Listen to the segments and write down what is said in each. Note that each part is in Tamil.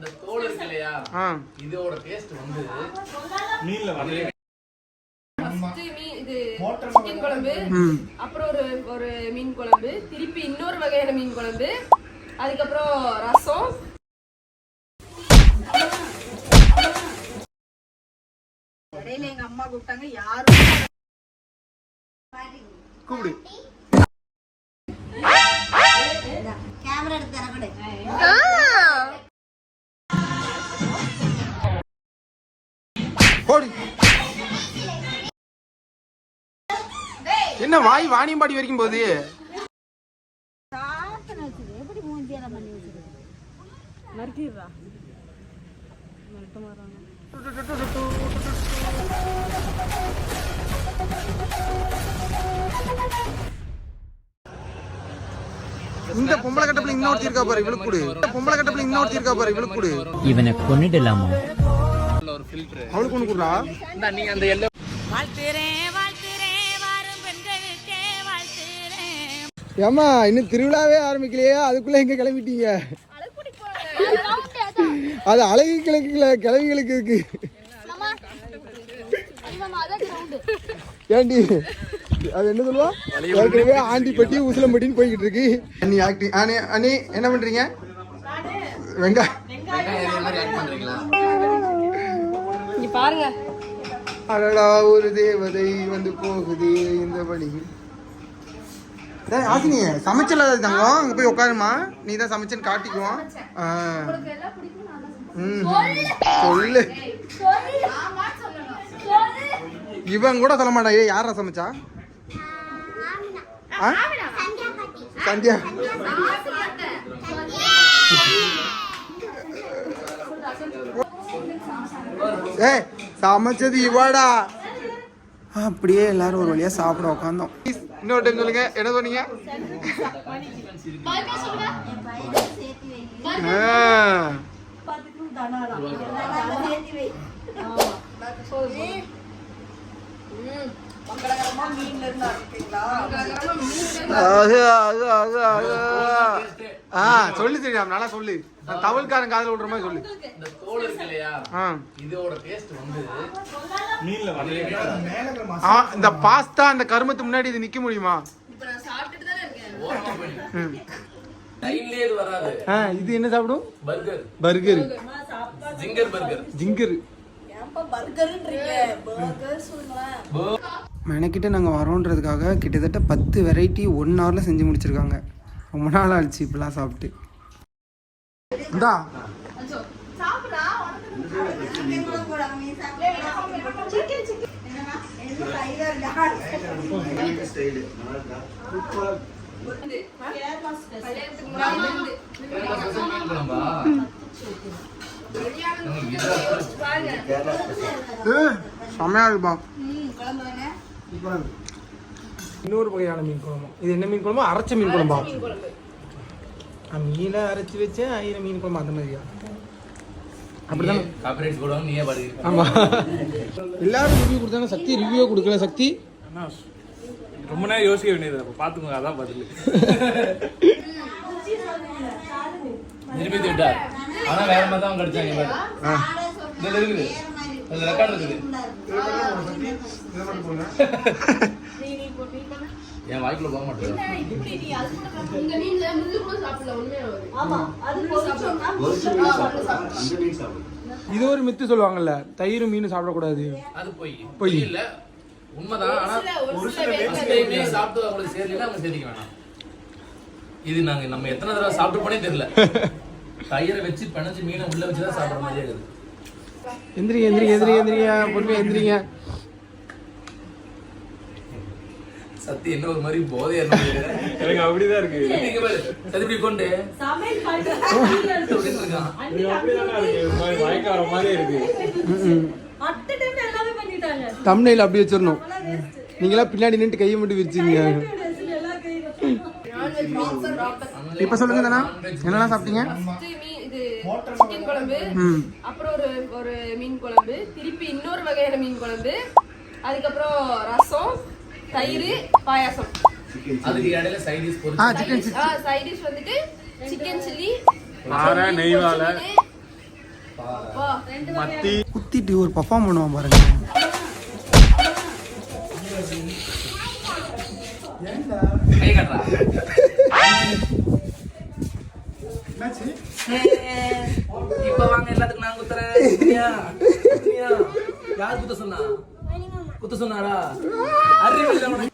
இந்த தோல் இருக்கு இல்லையா இதோட டேஸ்ட் வந்து ஃபர்ஸ்ட் மீன் இது சிக்கன் குழம்பு ம் அப்புறம் ஒரு ஒரு மீன் குழம்பு திருப்பி இன்னொரு வகையான மீன் குழம்பு அதுக்கப்புறம் ரசம் இடையில எங்க அம்மா கூப்பிட்டாங்க யாரும் கூப்பிடு போடு. என்ன வாய் வாணியம்பாடி வரைக்கும் போகுது? இந்த பொம்பளை கட்டப்பில் இன்னொருத்தி இருக்கா பாரு இவளுக்கு கொடு. இந்த பொம்பளை கட்டப்பில் இன்னொருத்தி இருக்கா பாரு இவளுக்கு கொடு. இவனை கொண்டுடலாமா அவளுக்கு ஒண்ணு கொடுறா? நீங்க அந்த எல்லோ ஏமா இன்னும் திருவிழாவே ஆரம்பிக்கலையே அதுக்குள்ள எங்க கிளம்பிட்டீங்க? அது அழகு கிழக்குல கிளவிகளுக்கு இருக்கு. ஏண்டி அது என்ன சொல்லுவா? ஏற்கனவே ஆண்டிப்பட்டி உசிலம்பட்டின்னு போய்கிட்டு இருக்கு. அண்ணி ஆக்டிங் அண்ணி அண்ணி என்ன பண்றீங்க? வெங்காயம். பாருங்க. அடடா ஒரு தேவதை வந்து போகுது இந்த வழி டேய், ஆசினி சமைச்சல தங்கம். அங்க போய் உட்காருமா. நீ தான் சமைச்சேன்னு காட்டிக்குவோம். சொல்லு. இவன் கூட சொல்ல மாட்டான். ஏய் யாரா சமைச்சா? ஆ? சந்தியா ஏய் சமைச்சது இவாடா. அப்படியே எல்லாரும் ஒரு வழியா சாப்பிட உட்காந்தோம் இன்னொரு டைம் சொல்லுங்க. என்ன சொன்னீங்க? அது அது அது. ஆ சொல்லு தெரியும் நல்லா சொல்லு. நான் தவழ்காரன் காதுல விடுற மாதிரி சொல்லு. இந்த தோல் இருக்கு இல்லையா? ஆ. இதோட டேஸ்ட் வந்து ஆ, இந்த பாஸ்தா அந்த கருமத்து முன்னாடி இது நிக்க முடியுமா? இப்ப நான் சாப்பிட்டுட்டு தானே இருக்கேன். லைன்லயே இது வராது. ஆ இது என்ன சாப்பிடும்? Burger. Burger. Zinger burger. Zinger. ஏன்பா பர்கர்ன்றீங்க? பர்கர் சொல்லுங்களேன். மெனக்கிட்ட நாங்கள் வரோன்றதுக்காக கிட்டத்தட்ட பத்து வெரைட்டி ஒன் ஹவரில் செஞ்சு முடிச்சிருக்காங்க. ரொம்ப நாள் ஆச்சு இப்படிலாம் சாப்பிட்டு. இந்தா. செம்மையா இருக்குப்பா. இன்னொரு வகையான மீன் குழம்பு. இது என்ன மீன் குழம்பு? அரைச்ச மீன் குழம்பா? மீன் அரைச்சி வச்சேன் ஐயிரம் மீன் குழம்பு அந்த மாதிரியா? அப்படிதானே? ஆமா. எல்லாரும் ரிவ்யூ கொடுத்தாங்க சக்தி ரிவ்யூ கொடுக்கல சக்தி. ரொம்ப நேரம் யோசிக்க வேண்டியது அப்ப பாத்துக்கோங்க அதான் பதில். நிரூபித்து விட்டார் ஆனா வேற மாதிரி தான் கிடைச்சாங்க பாரு. ஆ. இதுல இருக்குது. அதுல ரெக்கார்ட் இருக்குது. என் வாய்க்குள்ள போக பொரிச்சோம்னா இது ஒரு மித்து சொல்லுவாங்கல்ல தயிர் மீன் சாப்பிடக்கூடாது. அது பொய். பொய். இல்ல. உண்மைதான் ஆனா ஒரு சில ஏ சாப்பிட்டு அவங்களுக்கு சேரல அவங்க சேர்த்திக்க வேணாம். இது நாங்க நம்ம எத்தனை தடவை சாப்பிட்டு போனே தெரியல. தயிரை வச்சு பிணைச்சு மீனை உள்ள வச்சு தான் சாப்பிடுற மாதிரியே இருக்குது. எந்திரிங்க எந்திரிங்க எந்திரிங்க எந்திரிங்க பொறுமையா எந்திரிங்க. சத்தி என்ன ஒரு மாதிரி போதை என்ன எனக்கு அப்படிதான் இருக்கு. இங்க பாரு கொண்டு. டைம் எல்லாமே பண்ணிட்டாங்க. தம்னையில் அப்படி வச்சிடணும். நீங்களாம் பின்னாடி நின்று கையை மட்டும் விரிச்சிங்க இப்போ சொல்லுங்க தானே என்னெல்லாம் சாப்பிட்டீங்க? ஃபர்ஸ்ட் மீன் இது சிக்கன் குழம்பு அப்புறம் ஒரு ஒரு மீன் குழம்பு திருப்பி இன்னொரு வகையான மீன் குழம்பு அதுக்கப்புறம் ரசம் தயிர் பாயாசம். அதுக்கு இடையில சைட் டிஷ் ஆ பொரிச்சு சிக்கன் சைட் டிஷ் வந்துட்டு சிக்கன் சில்லி வாழை, நெய் வாழை. மத்தி. குத்திட்டு ஒரு பர்ஃபார்ம் பண்ணுவான் பாருங்க. இப்ப வாங்க எல்லாத்துக்கும் நான் குத்துறேன்? யார் குத்த சொன்னா? குத்த சொன்னாரா? அறிவு இல்லை உனக்கு.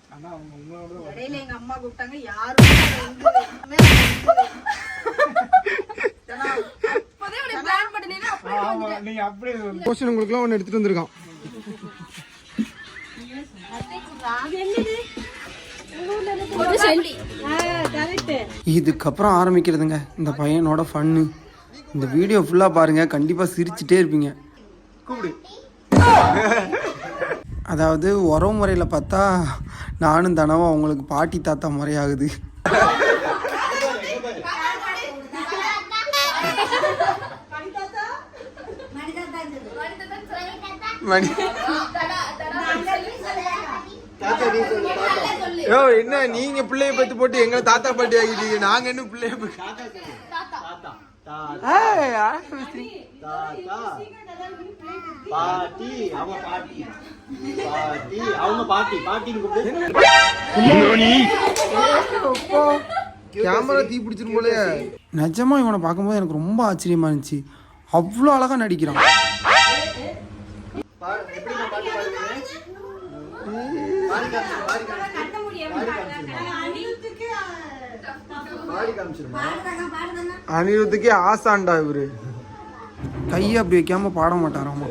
இடையில எங்க அம்மா கூப்பிட்டாங்க யாரும் போர்ஷன் உங்களுக்குலாம் ஒன்று எடுத்துட்டு வந்திருக்கான். இதுக்கப்புறம் ஆரம்பிக்கிறதுங்க. இந்த பையனோட ஃபன்னு இந்த வீடியோ ஃபுல்லாக பாருங்க. கண்டிப்பாக சிரிச்சிட்டே இருப்பீங்க. கூப்பிடு. அதாவது உறவு முறையில் பார்த்தா நானும் தனவும் அவங்களுக்கு பாட்டி தாத்தா முறையாகுது. மணி என்ன நீங்க பிள்ளைய பத்தி போட்டு எங்களை தாத்தா பாட்டி ஆகிட்டீங்க நாங்க என்ன பிள்ளைய பாட்டி அவங்க பாட்டி. பாட்டி அவங்க பாட்டி பாட்டின்னு கூப்பிடு. அப்பா, கேமரா தீ பிடிச்சிரும் போலயே. நிஜமா இவனை பார்க்கும்போது எனக்கு ரொம்ப ஆச்சரியமா இருந்துச்சு. அவ்வளோ அழகா நடிக்கிறான். அனிருத்துக்கே ஆசாண்டா இவரு. கையை அப்படி வைக்காம பாட மாட்டாராமா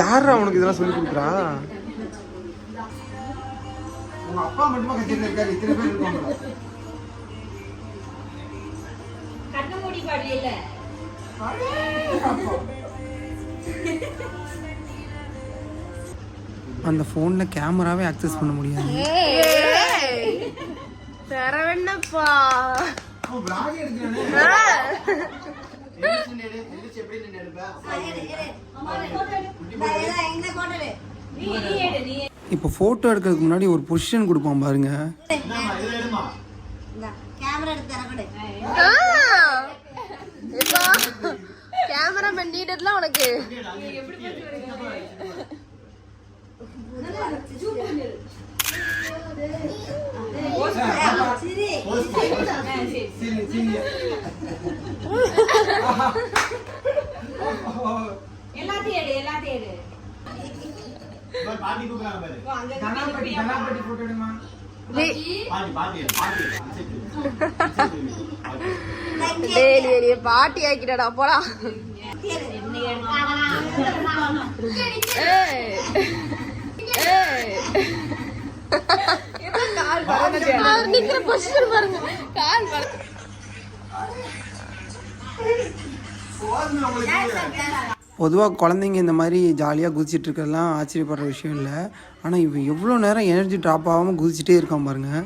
யாரா அவனுக்கு இதெல்லாம் சொல்லி கொடுக்குறா? அந்த ஃபோனில் கேமராவே அக்சஸ் பண்ண முடியாது. தர வேண்டப்பா எங்க போட்டது இப்போ ஃபோட்டோ எடுக்கிறதுக்கு முன்னாடி ஒரு பொசிஷன் கொடுப்பான் பாருங்க. கேமரா நீடட்லாம் உனக்கு. பாட்டி கூப்பிடுறாங்க பாரு பாட்டி பாட்டி. பாட்டி. பாட்டி ஆக்கிட்டடா போடா. நிக்கிற பொசிஷன் பாருங்க. கால் பாருங்க பொதுவாக குழந்தைங்க இந்த மாதிரி ஜாலியாக குதிச்சிட்டு இருக்கிறதுலாம் ஆச்சரியப்படுற விஷயம் இல்லை. ஆனால் இவன் எவ்வளோ நேரம் எனர்ஜி ட்ராப் ஆகாமல் குதிச்சிட்டே இருக்கான் பாருங்கள்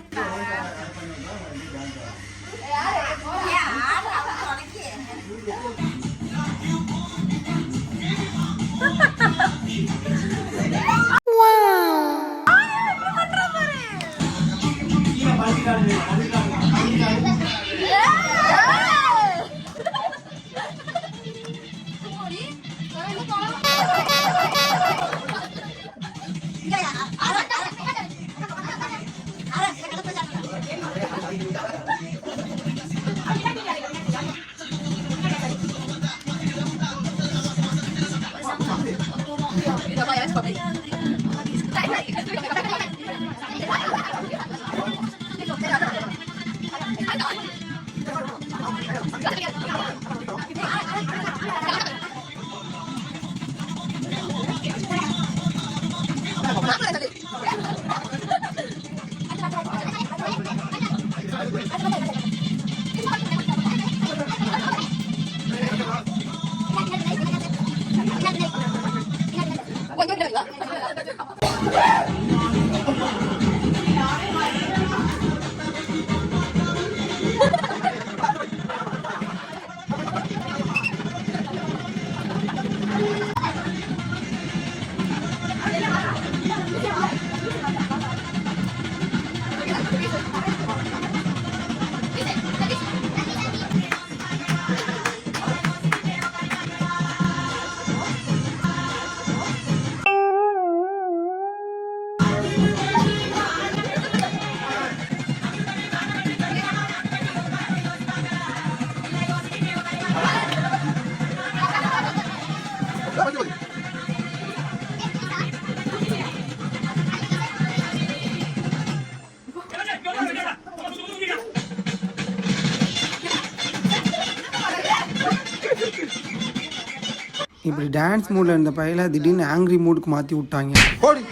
இப்படி டான்ஸ் மூடில் இருந்த பையில திடீர்னு ஆங்கிரி மூடுக்கு மாற்றி விட்டாங்க. போடி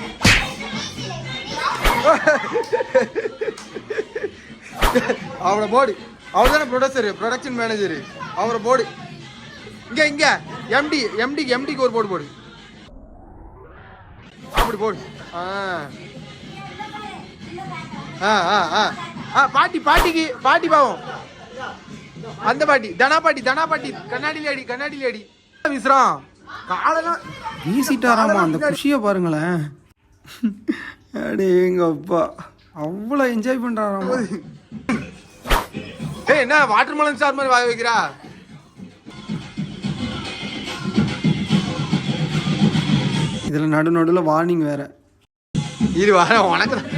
அவரை போடு. அவர் தானே ப்ரொடியூசரு ப்ரொடக்ஷன் மேனேஜரு அவரை போடி. இங்கே இங்கே. எம்டி எம்டிக்கு எம்டிக்கு ஒரு போடு போடு. அப்படி போடு. ஆ. ஆ ஆ ஆ. ஆ பாட்டி பாட்டிக்கு பாட்டி பாவம். அந்த பாட்டி தனா பாட்டி தனா பாட்டி. கண்ணாடி லேடி கண்ணாடி லேடி. விசிறான் காலெல்லாம் வீசிட்டாராமா அந்த குஷியை பாருங்களேன். அடே எங்க அப்பா. அவ்வளோ என்ஜாய் பண்றாராமா. ஏய் என்ன வாட்டர் மெலன் ஸ்டார் மாதிரி வாய வைக்கிறா? இதில் நடு நடுவில் வார்னிங் வேற. இது வர உனக்கு தான்.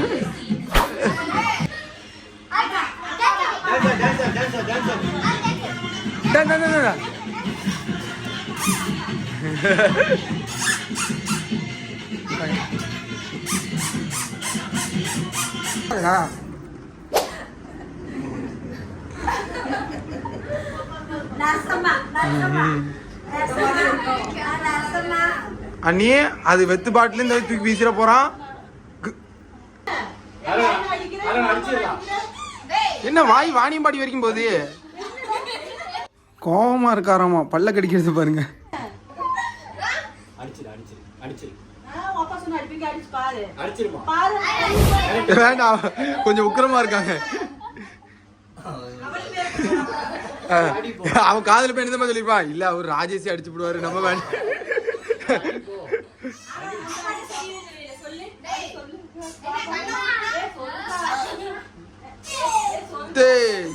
அண்ணி அது வெத்து பாட்டில இருந்து தூக்கி வீசிட போறான். என்ன வாய் வாணியம்பாடி வரைக்கும் போகுது? கோவமா இருக்காராமா? பல்ல கடிக்கிறது பாருங்க அடிச்சிரு அடிச்சிரு அடிச்சிரு அப்பா சொன்ன அடிப்பீங்க அடிச்சு பாரு அடிச்சிருமா பாரு வேண்டாம் கொஞ்சம் உக்கிரமா இருக்காங்க. அவன் காதுல போய் என்ன சொல்லிருப்பான் இல்ல அவர் ராஜேஷ் அடிச்சு போடுவாரு நம்ம வேண்டாம் டேய்.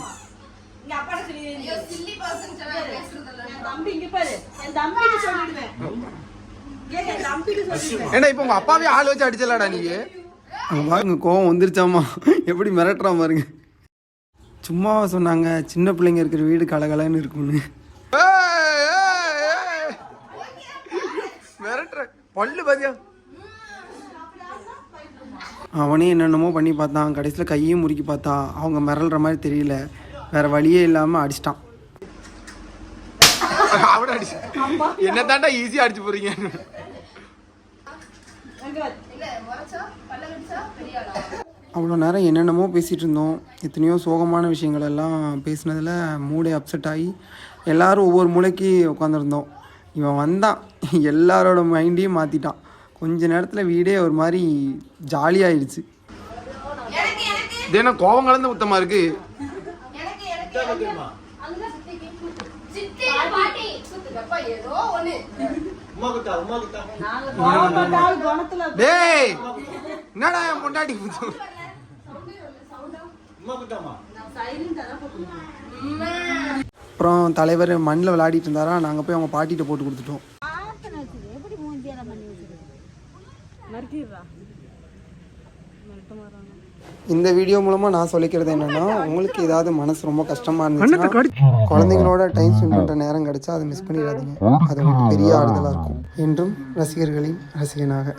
இங்க அப்பாட்ட சொல்லி என் தம்பி இங்க பாரு. என் தம்பிக்கு சொல்லிடுவேன். ஏன் என் தம்பிக்கு சொல்லிடுவேன் ஏண்டா இப்போ உங்க அப்பாவே ஆள் வச்சு அடிச்சலாடா நீ? பாருங்க கோவம் வந்துருச்சாமா எப்படி மிரட்டுறான் பாருங்க. சும்மாவா சொன்னாங்க சின்ன பிள்ளைங்க இருக்கிற வீடு கலகலன்னு இருக்கும்னு. மிரட்டுற. பல்லு பாத்தியா? அவனே என்னென்னமோ பண்ணி பார்த்தான். கடைசியில் கையும் முறுக்கி பார்த்தா அவங்க மிரள்ற மாதிரி தெரியல. வேற வழியே இல்லாமல் அடிச்சிட்டான். அவட அடிச்சு என்ன தாண்டா ஈஸியாக அடிச்சு போறீங்க? அவ்வளோ நேரம் என்னென்னமோ பேசிகிட்டு இருந்தோம். எத்தனையோ சோகமான விஷயங்கள் எல்லாம் பேசினதில் மூடே அப்செட் ஆகி எல்லாரும் ஒவ்வொரு மூளைக்கு உட்காந்துருந்தோம் இவன் வந்தான். எல்லாரோட மைண்டையும் மாற்றிட்டான் கொஞ்ச நேரத்தில் வீடே ஒரு மாதிரி ஜாலியாயிடுச்சு. இது என்ன கோவம் கலந்த உத்தமா இருக்கு? டேய் என்னடா என் பொண்டாட்டி அப்புறம் தலைவர் மண்ணில் விளையாடிட்டு இருந்தாரா? நாங்கள் போய் அவங்க பாட்டிகிட்ட போட்டு கொடுத்துட்டோம். இந்த வீடியோ மூலமாக நான் சொல்லிக்கிறது என்னன்னா உங்களுக்கு ஏதாவது மனசு ரொம்ப கஷ்டமாக இருந்துச்சுன்னா குழந்தைங்களோட டைம் ஸ்பெண்ட் பண்ணுற நேரம் கிடைச்சா அதை மிஸ் பண்ணிடாதீங்க. அது உங்களுக்கு பெரிய ஆறுதலாக இருக்கும். என்றும் ரசிகர்களின் ரசிகனாக.